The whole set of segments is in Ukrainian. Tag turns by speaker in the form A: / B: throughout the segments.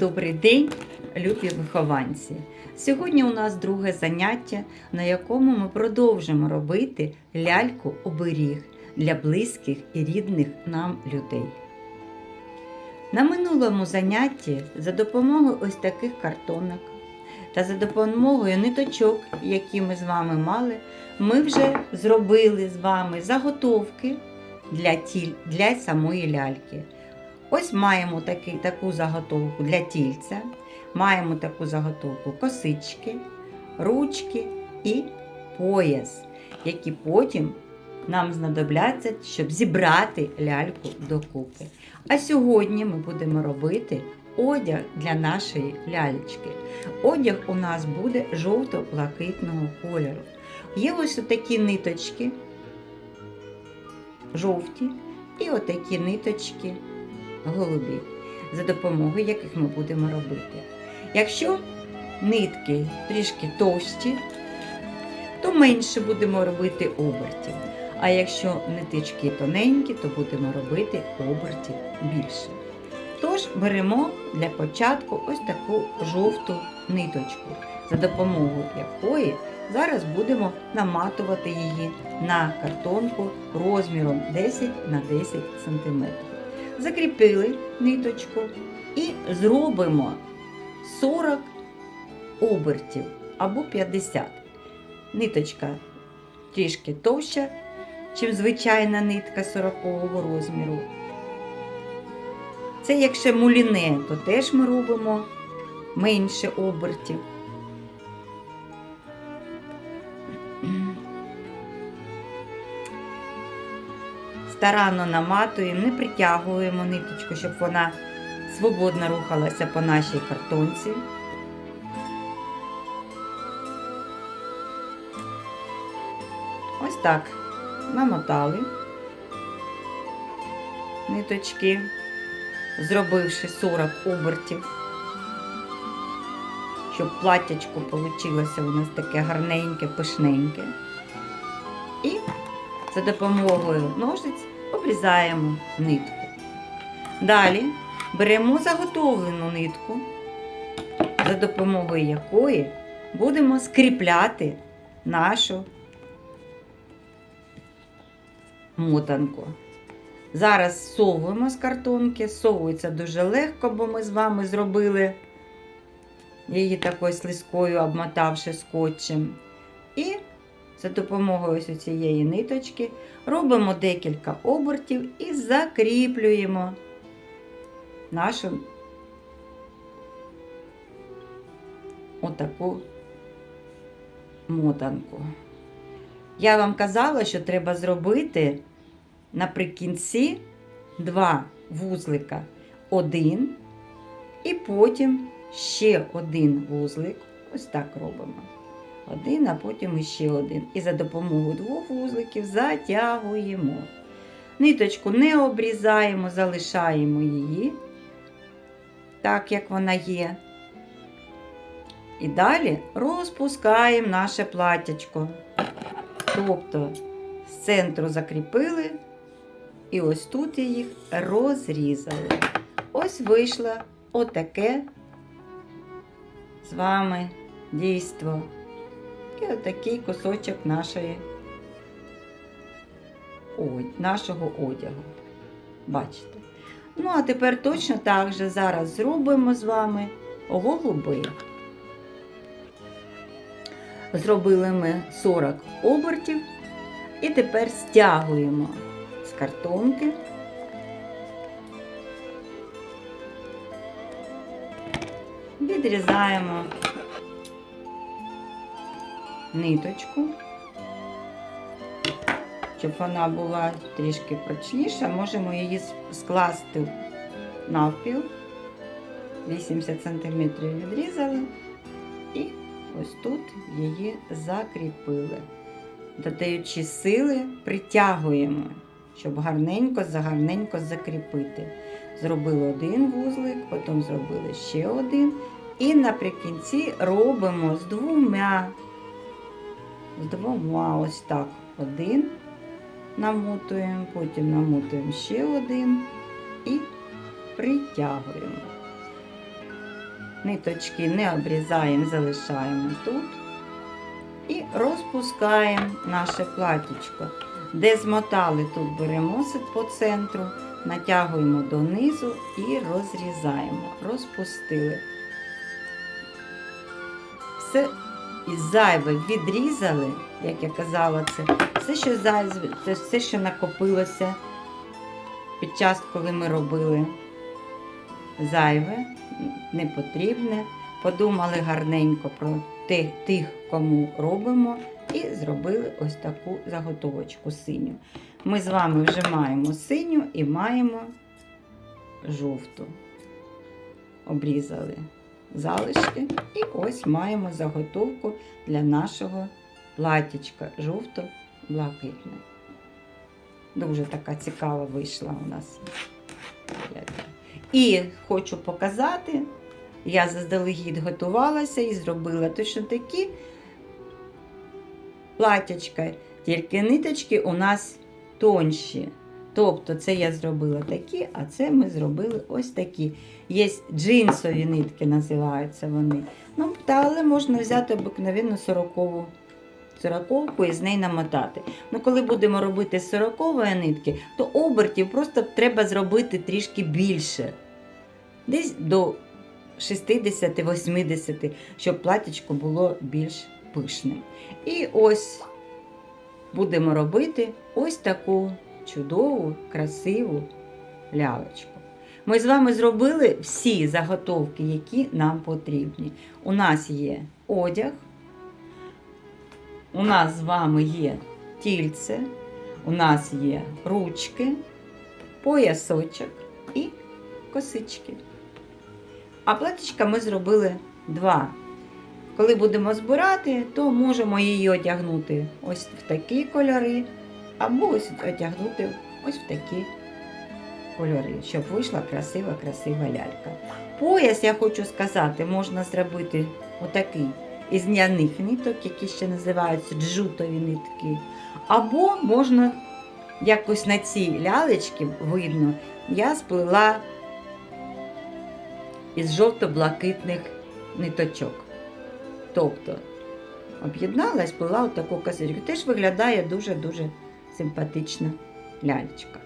A: Добрий день, любі вихованці! Сьогодні у нас друге заняття, на якому ми продовжимо робити ляльку оберіг для близьких і рідних нам людей. На минулому занятті за допомогою ось таких картонок та за допомогою ниточок, які ми з вами мали, ми вже зробили з вами заготовки для, тіль, для самої ляльки. Ось маємо такий, таку заготовку для тільця, маємо таку заготовку косички, ручки і пояс, які потім нам знадобляться, щоб зібрати ляльку докупи. А сьогодні ми будемо робити одяг для нашої лялечки. Одяг у нас буде жовто-блакитного кольору. Є ось такі ниточки, жовті, і отакі ниточки голубі, за допомогою яких ми будемо робити. Якщо нитки трішки товсті, то менше будемо робити обертів. А якщо нитички тоненькі, то будемо робити обертів більше. Тож беремо для початку ось таку жовту ниточку, за допомогою якої зараз будемо наматувати її на картонку розміром 10 на 10 см. Закріпили ниточку і зробимо 40 обертів або 50. Ниточка трішки товща, чим звичайна нитка 40-го розміру. Це якщо муліне, то теж ми робимо менше обертів. Старанно наматуємо, не притягуємо ниточку, щоб вона свободно рухалася по нашій картонці. Ось так намотали ниточки, зробивши 40 обертів, щоб платтячко вийшло у нас таке гарненьке, пишненьке. За допомогою ножиць обрізаємо нитку. Далі беремо заготовлену нитку, за допомогою якої будемо скріпляти нашу мотанку. Зараз совуємо з картонки, совується дуже легко, бо ми з вами зробили її такою слизькою, обмотавши скотчем. І за допомогою ось цієї ниточки робимо декілька обертів і закріплюємо нашу отаку мотанку. Я вам казала, що треба зробити наприкінці два вузлика. Один, і потім ще один вузлик. Ось так робимо. Один, а потім іще один. І за допомогою двох вузликів затягуємо. Ниточку не обрізаємо, залишаємо її, так як вона є. І далі розпускаємо наше платтячко. Тобто з центру закріпили, і ось тут їх розрізали. Ось вийшло отаке з вами дійство. І отакий кусочок нашої, нашого одягу. Бачите? Ну, а тепер точно так же зараз зробимо з вами голуби. Зробили ми 40 обертів і тепер стягуємо з картонки. Відрізаємо ниточку, щоб вона була трішки прочніша, можемо її скласти навпіл. 80 см відрізали і ось тут її закріпили. Додаючи сили, притягуємо, щоб гарненько загарненько закріпити. Зробили один вузлик, потім зробили ще один. І наприкінці робимо з двома, з двома ось так. Один намотуємо, потім намотуємо ще один і притягуємо. ниточки не обрізаємо, залишаємо тут. І розпускаємо наше платічко. Де змотали, тут беремо по центру, натягуємо донизу і розрізаємо. Розпустили. Все і зайве відрізали, як я казала, це все, що зайве, це все, що накопилося під час, коли ми робили зайве, непотрібне. Подумали гарненько про тих, тих, кому робимо, і зробили ось таку заготовочку синю. Ми з вами вже маємо синю і маємо жовту. Обрізали залишки. І ось маємо заготовку для нашого платічка жовто-блакитне. Дуже така цікава вийшла у нас. І хочу показати, я заздалегідь готувалася і зробила точно такі платячка, тільки ниточки у нас тонші. Тобто це я зробила такі, а це ми зробили ось такі. Є джинсові нитки, називаються вони. Ну, та, але можна взяти обикновенну сорокову сороковку і з неї намотати. Ну, коли будемо робити з сорокової нитки, то обертів просто треба зробити трішки більше. Десь до 60-80, щоб платічко було більш пишним. І ось будемо робити ось таку чудову, красиву лялечку. Ми з вами зробили всі заготовки, які нам потрібні. У нас є одяг, у нас з вами є тільце, у нас є ручки, поясочок і косички. А платічка ми зробили два. Коли будемо збирати, то можемо її одягнути ось в такі кольори, або ось одягнути ось в такі кольори, щоб вийшла красива, красива лялька. Пояс, я хочу сказати, можна зробити отакий із няних ниток, які ще називаються джутові нитки. Або можна якось на ці лялечки видно, я сплела із жовто-блакитних ниточок. Тобто об'єднала і сплела отаку косичку. Теж виглядає дуже-дуже симпатична лялечка.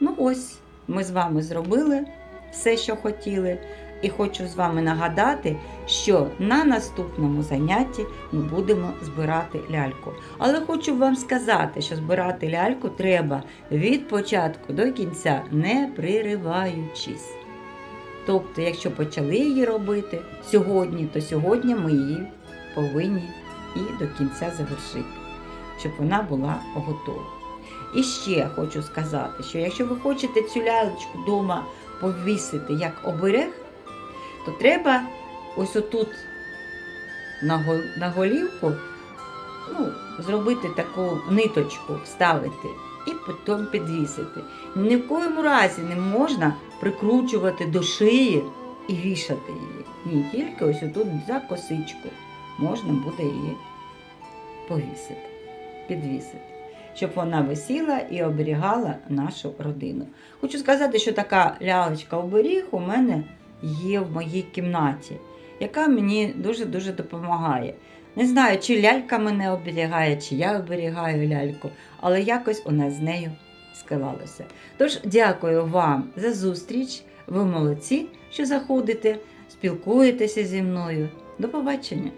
A: Ну ось, ми з вами зробили все, що хотіли. І хочу з вами нагадати, що на наступному занятті ми будемо збирати ляльку. Але хочу вам сказати, що збирати ляльку треба від початку до кінця, не пририваючись. Тобто, якщо почали її робити сьогодні, то сьогодні ми її повинні і до кінця завершити, щоб вона була готова. І ще хочу сказати, що якщо ви хочете цю лялечку вдома повісити як оберег, то треба ось отут на, голівку ну, зробити таку ниточку, вставити і потім підвісити. Ні в коєму разі не можна прикручувати до шиї і вішати її. Ні, тільки ось отут за косичку можна буде її повісити, підвісити, щоб вона висіла і оберігала нашу родину. Хочу сказати, що така лялечка оберіг у мене є в моїй кімнаті, яка мені дуже-дуже допомагає. Не знаю, чи лялька мене оберігає, чи я оберігаю ляльку, але якось у нас з нею склалося. Тож дякую вам за зустріч. Ви молодці, що заходите, спілкуєтеся зі мною. До побачення!